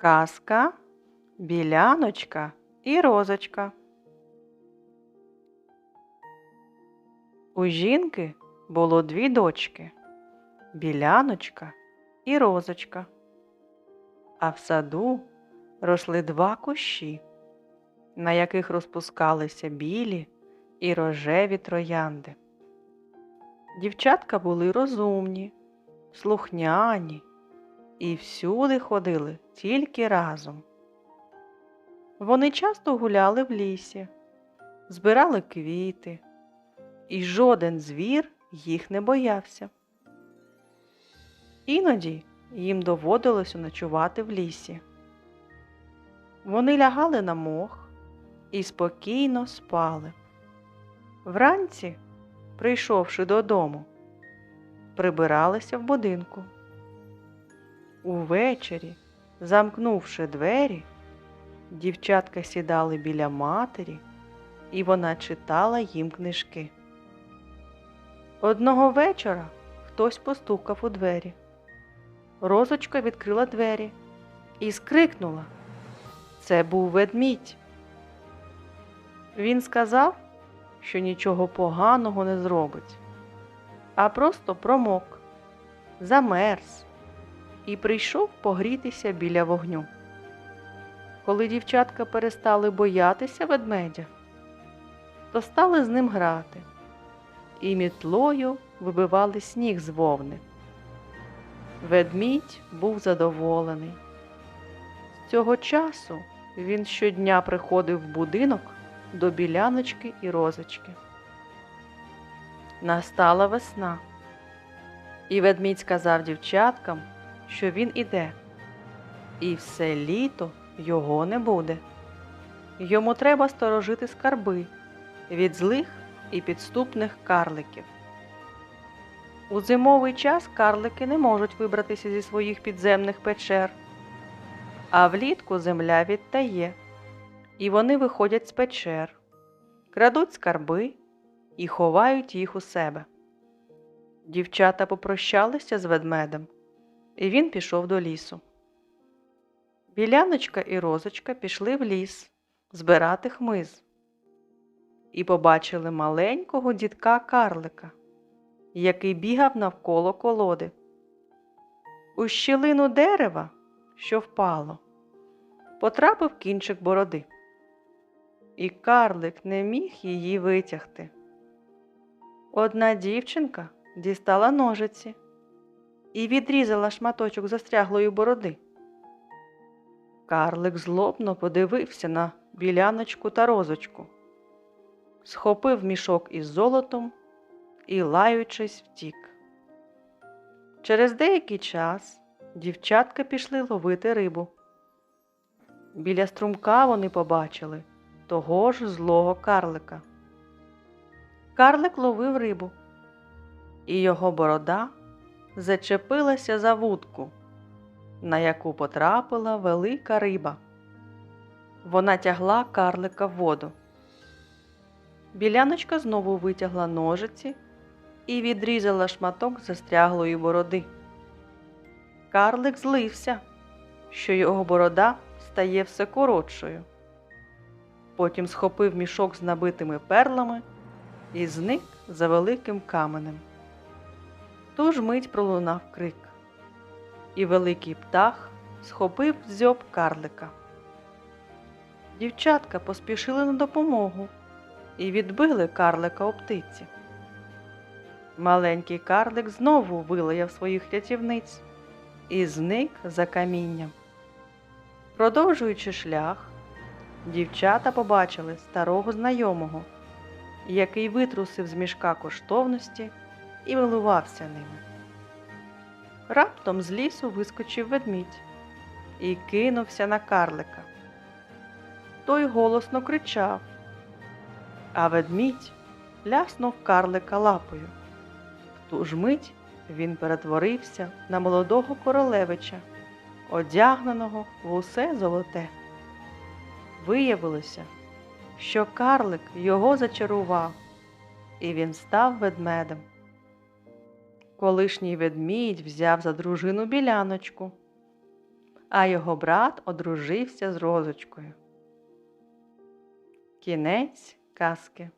Казка, біляночка і розочка. У жінки було дві дочки біляночка і розочка. А в саду росли два кущі, на яких розпускалися білі і рожеві троянди. Дівчатка були розумні, слухняні і всюди ходили тільки разом. Вони часто гуляли в лісі, збирали квіти, і жоден звір їх не боявся. Іноді їм доводилося ночувати в лісі. Вони лягали на мох і спокійно спали. Вранці, прийшовши додому, прибиралися в будинку. Увечері, замкнувши двері, дівчатка сідали біля матері, і вона читала їм книжки. Одного вечора хтось постукав у двері. Розочка відкрила двері і скрикнула. Це був ведмідь. Він сказав, що нічого поганого не зробить, а просто промок, замерз і прийшов погрітися біля вогню. Коли дівчатка перестали боятися ведмедя, то стали з ним грати і мітлою вибивали сніг з вовни. Ведмідь був задоволений. З цього часу він щодня приходив в будинок до біляночки і розочки. Настала весна, і ведмідь сказав дівчаткам, що він іде, і все літо його не буде. Йому треба сторожити скарби від злих і підступних карликів. У зимовий час карлики не можуть вибратися зі своїх підземних печер, а влітку земля відтає, і вони виходять з печер, крадуть скарби і ховають їх у себе. Дівчата попрощалися з ведмедем, і він пішов до лісу. Біляночка і розочка пішли в ліс збирати хмиз і побачили маленького дідка карлика, який бігав навколо колоди. У щілину дерева, що впало, потрапив кінчик бороди, і карлик не міг її витягти. Одна дівчинка дістала ножиці і відрізала шматочок застряглої бороди. Карлик злобно подивився на біляночку та розочку, схопив мішок із золотом і, лаючись, втік. Через деякий час дівчатка пішли ловити рибу. Біля струмка вони побачили того ж злого карлика. Карлик ловив рибу, і його борода зачепилася за вудку на яку потрапила велика риба. Вона тягла карлика в воду. Біляночка знову витягла ножиці і відрізала шматок застряглої бороди. Карлик злився, що його борода стає все коротшою. Потім схопив мішок з набитими перлами і зник за великим каменем. Ту ж мить пролунав крик і великий птах схопив дзьоб карлика. Дівчатка поспішили на допомогу і відбили карлика у птиці. Маленький карлик знову вилаяв своїх рятівниць і зник за камінням. Продовжуючи шлях, дівчата побачили старого знайомого, який витрусив з мішка коштовності і милувався ними. Раптом з лісу вискочив ведмідь і кинувся на карлика. Той голосно кричав, а ведмідь ляснув карлика лапою. В ту ж мить він перетворився на молодого королевича, одягненого в усе золоте. Виявилося, що карлик його зачарував, і він став ведмедем. Колишній ведмідь взяв за дружину біляночку. а його брат одружився з розочкою. Кінець казки.